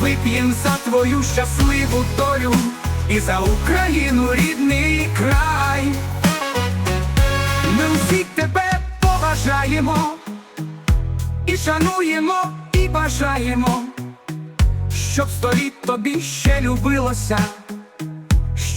Вип'єм за твою щасливу долю і за Україну рідний край. Ми усі тебе поважаємо і шануємо, і бажаємо, щоб сто літ тобі ще любилося,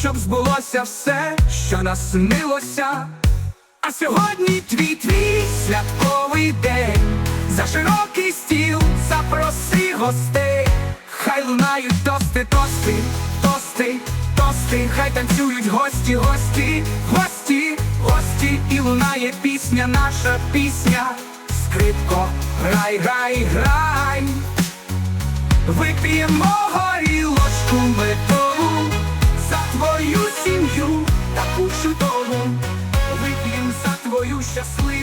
щоб збулося все, що нас снилося. А сьогодні твій твій святковий день. За широкий стіл запроси гостей. Хай лунають тости, тости, тости, тости, хай танцюють гості, гості, гості, гості, і лунає пісня, наша пісня. Скрипко, грай, грай, грай. Вип'ємо горілочку медову за твою сім'ю таку чудову. Вип'єм за твою щасливу